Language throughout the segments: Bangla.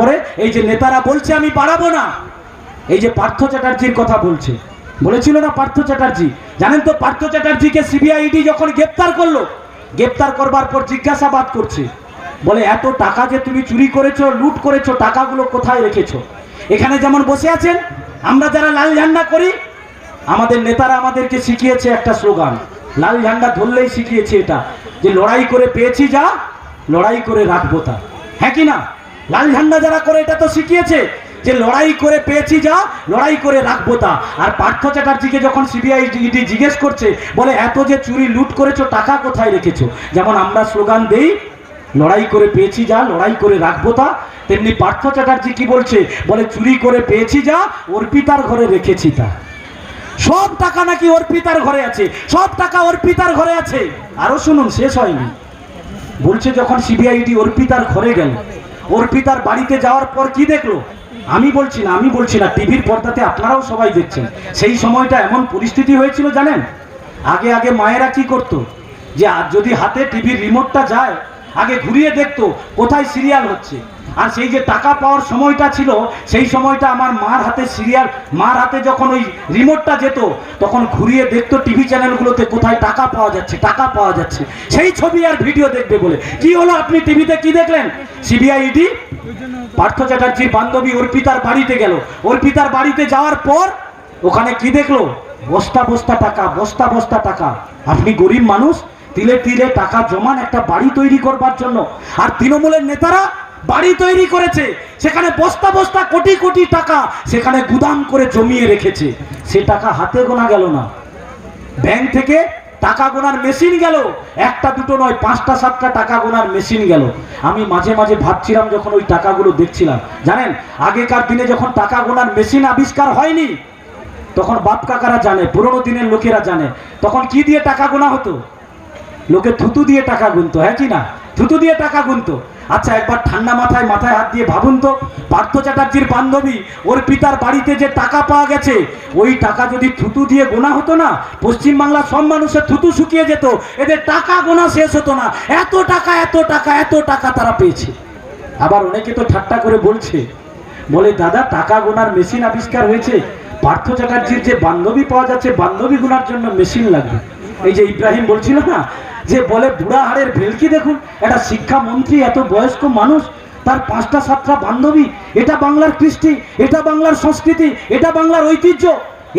তারপরে এই যে নেতারা বলছে, আমি বাড়াবো না। এই যে পার্থ চ্যাটার্জির কথা বলছে। বলেছিল না পার্থ চ্যাটার্জি? জানেন তো, পার্থ চ্যাটার্জিকে সিবিআইডি যখন গ্রেপ্তার করল, গ্রেপ্তার করবার পর জিজ্ঞাসাবাদ করছে। বলে, এত টাকা যে তুমি চুরি করেছ, লুট করেছ, টাকাগুলো কোথায় রেখেছো? এখানে যেমন বসে আছেন, আমরা যারা লাল ঝান্ডা করি, আমাদের নেতারা আমাদেরকে শিখিয়েছে একটা স্লোগান। লাল ঝান্ডা ধরলেই শিখিয়েছে এটা, যে লড়াই করে পেয়েছি যা, লড়াই করে রাখব তা। হ্যাঁ কি না? লাল ঝান্ডা যারা করে, এটা তো শিখিয়েছে যে লড়াই করে পেয়েছি যা, লড়াই করে রাখব তা। আর পার্থ চ্যাটার্জিকে যখন সিবিআই ইডি জিজ্ঞেস করছে, বলে, এত যে চুরি লুট করেছ, টাকা কোথায় রেখেছো? যেমন আমরা স্লোগান দেই, লড়াই করে পেয়েছি যা, লড়াই করে রাখব তা। তেমনি পার্থ চ্যাটার্জি কি বলছে? বলে, চুরি করে পেয়েছি যা, অর্পিতার ঘরে রেখেছি তা। সব টাকা নাকি অর্পিতার ঘরে আছে, সব টাকা অর্পিতার ঘরে আছে। আরও শুনুন, শেষ হয়নি। বলছে, যখন সিবিআইডি অর্পিতার ঘরে গেল অর্পিতার বাড়িতে যাওয়ার পর কি দেখল? আমি বলছি না, আমি বলছি না, টিভির পর্দাতে আপনারাও সবাই দেখছেন। সেই সময়টা এমন পরিস্থিতি হয়েছিল জানেন? আগে আগে মায়েরা কি করতো? যে আর যদি হাতে টিভির রিমোটটা যায় আগে ঘুরিয়ে দেখতো কোথায় সিরিয়াল হচ্ছে। আর সেই যে টাকা পাওয়ার সময়টা ছিল, সেই সময়টা আমার মার হাতে সিরিয়াল মার হাতে যখন ওই রিমোটটা যেত, তখন ঘুরিয়ে দেখতো টিভি চ্যানেলগুলোতে কোথায় টাকা পাওয়া যাচ্ছে, টাকা পাওয়া যাচ্ছে। সেই ছবি আর ভিডিও দেখবে বলে। কি হলো আপনি টিভিতে কি দেখলেন? সিবিআইডি পার্থ চ্যাটার্জির বান্ধবী অর্পিতার বাড়িতে গেল। অর্পিতার বাড়িতে যাওয়ার পর ওখানে কি দেখল? বস্তা বস্তা টাকা, বস্তা বস্তা টাকা। আপনি গরিব মানুষ তিলে তিলে টাকা জমান একটা বাড়ি তৈরি করবার জন্য। আর তৃণমূলের নেতারা বাড়ি তৈরি করেছে, সেখানে বস্তা বস্তা কোটি কোটি টাকা সেখানে গুদাম করে জমিয়ে রেখেছে। সে টাকা হাতে গোনা গেল না। ব্যাংক থেকে টাকা গোনার মেশিন গেল। একটা দুটো নয়, পাঁচটা সাতটা টাকা গোনার মেশিন গেল। আমি মাঝে মাঝে ভাবছিলাম যখন ওই টাকাগুলো দেখছিলাম। জানেন, আগেকার দিনে যখন টাকা গোনার মেশিন আবিষ্কার হয়নি, তখন বাপ কাকারা জানে, পুরোনো দিনের লোকেরা জানে, তখন কি দিয়ে টাকা গোনা হতো? লোকে থুতু দিয়ে টাকা গুনতো হ্যাঁ কি না? থুতু দিয়ে টাকা গুনতো। আচ্ছা একবার ঠান্ডা মাথায় মাথায় হাত দিয়ে ভাবুন তো, পার্থ চ্যাটার্জির বান্ধবী, ওর পিতার বাড়িতে যে টাকা পাওয়া গেছে, ওই টাকা যদি থুতু দিয়ে গোনা হতো না, পশ্চিমবাংলার সব মানুষের থুতু শুকিয়ে যেত, এদের টাকা গোনা শেষ হতো না। এত টাকা এত টাকা এত টাকা তারা পেয়েছে। আবার অনেকে তো ঠাট্টা করে বলছে, বলে, দাদা, টাকা গোনার মেশিন আবিষ্কার হয়েছে। পার্থ চ্যাটার্জির যে বান্ধবী পাওয়া যাচ্ছে, বান্ধবী গোনার জন্য মেশিন লাগবে। এই যে ইব্রাহিম বলছিল না, যে বলে বুড়া হাড়ের ভেলকি দেখুন, একটা শিক্ষামন্ত্রী, এত বয়স্ক মানুষ, তার পাঁচটা সাতটা বান্ধবী, এটা বাংলার কৃষ্টি, এটা বাংলার সংস্কৃতি, এটা বাংলার ঐতিহ্য,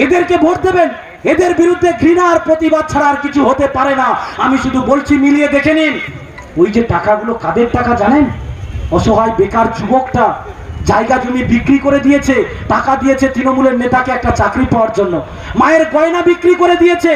এদেরকে ভোট দেবেন, এদের বিরুদ্ধে ঘৃণা আর প্রতিবাদ ছাড়া আর কিছু হতে পারে না। আমি শুধু বলছি, মিলিয়ে দেখে নিন। ওই যে টাকাগুলো কাদের টাকা জানেন? অসহায় বেকার যুবকটা জায়গা জমি বিক্রি করে দিয়েছে, টাকা দিয়েছে তৃণমূলের নেতাকে একটা চাকরি পাওয়ার জন্য। মায়ের গয়না বিক্রি করে দিয়েছে।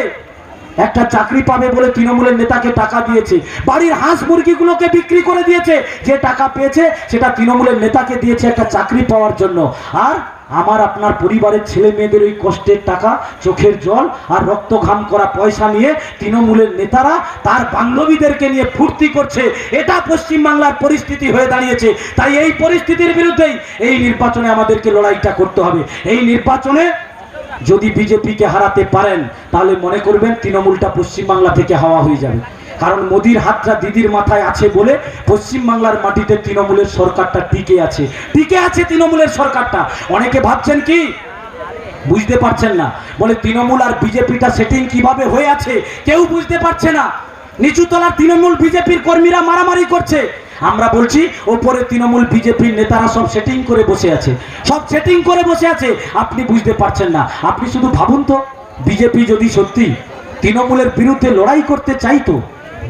একটা চাকরি পাবে বলে তৃণমূলের নেতাকে টাকা দিয়েছে। বাড়ির হাঁস মুরগিগুলোকে বিক্রি করে দিয়েছে। যে টাকা পেয়েছে, সেটা তৃণমূলের নেতাকে দিয়েছে একটা চাকরি পাওয়ার জন্য। আর আমার আপনার পরিবারের ছেলে মেয়েদের ওই কষ্টের টাকা, চোখের জল আর রক্ত ঘাম করা পয়সা নিয়ে তৃণমূলের নেতারা তার বান্ধবীদেরকে নিয়ে ফুর্তি করছে। এটা পশ্চিমবাংলার পরিস্থিতি হয়ে দাঁড়িয়েছে। তাই এই পরিস্থিতির বিরুদ্ধেই এই নির্বাচনে আমাদেরকে লড়াইটা করতে হবে। এই নির্বাচনে যদি বিজেপিকে হারাতে পারেন, তাহলে মনে করবেন তৃণমূলটা পশ্চিমবাংলা থেকে হাওয়া হয়ে যাবে। কারণ মোদির হাতটা দিদির মাথায় আছে বলে পশ্চিমবাংলার মাটিতে তৃণমূলের সরকারটা টিকে আছে। টিকে আছে তৃণমূলের সরকারটা। অনেকে ভাবছেন কি? বুঝতে পারছেন না। বলে তৃণমূল আর বিজেপিটা সেটিং কীভাবে হয়ে আছে, কেউ বুঝতে পারছে না। নিচুতলার তৃণমূল বিজেপির কর্মীরা মারামারি করছে। আমরা বলছি, ওপরে তৃণমূল বিজেপির নেতারা সব সেটিং করে বসে আছে। সব সেটিং করে বসে আছে, আপনি বুঝতে পারছেন না। আপনি শুধু ভাবুন তো বিজেপি যদি সত্যি তৃণমূলের বিরুদ্ধে লড়াই করতে চাইতো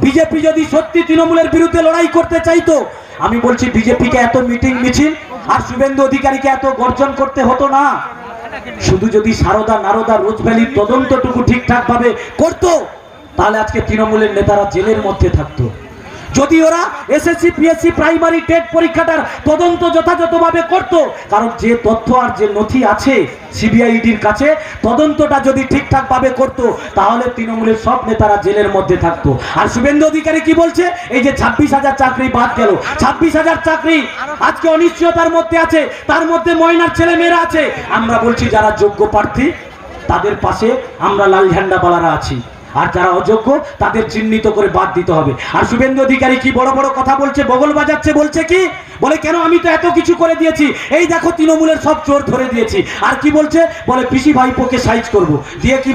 বিজেপি যদি সত্যি তৃণমূলের বিরুদ্ধে লড়াই করতে চাইতো, আমি বলছি বিজেপিকে এত মিটিং মিছিল আর শুভেন্দু অধিকারীকে এত গর্জন করতে হতো না। শুধু যদি সারদা নারদা রোজভ্যালির তদন্তটুকু ঠিকঠাক ভাবে করতো, তাহলে আজকে তৃণমূলের নেতারা জেলের মধ্যে থাকতো। যদি ওরা এসএসসি পিএসসি প্রাইমারি টেট পরীক্ষাটার তদন্ত যথাযথভাবে করত, কারণ যে তথ্য আর যে নথি আছে সিবিআইডির কাছে, তদন্তটা যদি ঠিকঠাক ভাবে করত, তাহলে তৃণমূলের সব নেতারা জেলের মধ্যে থাকতো। আর শুভেন্দু অধিকারী কি বলছে? এই যে ছাব্বিশ হাজার চাকরি বাদ গেল। ছাব্বিশ হাজার চাকরি আজকে অনিশ্চয়তার মধ্যে আছে, তার মধ্যে ময়নার ছেলে মেয়েরা আছে। আমরা বলছি যারা যোগ্য প্রার্থী, তাদের পাশে আমরা লাল ঝান্ডা বালারা আছি। আর যারা অযোগ্য, তাদের চিহ্নিত করে বাদ দিতে হবে। আর শুভেন্দু অধিকারী কি বড় বড় কথা বলছে, বগল বাজাচ্ছে, বলছে কি? বলে, কেন আমি তো এত কিছু করে দিয়েছি? এই দেখো তৃণমূলের সব চোর ধরে দিয়েছি। আর কি বলছে? বলে, পিসি ভাইপোকে সাইজ করব। দিয়ে কি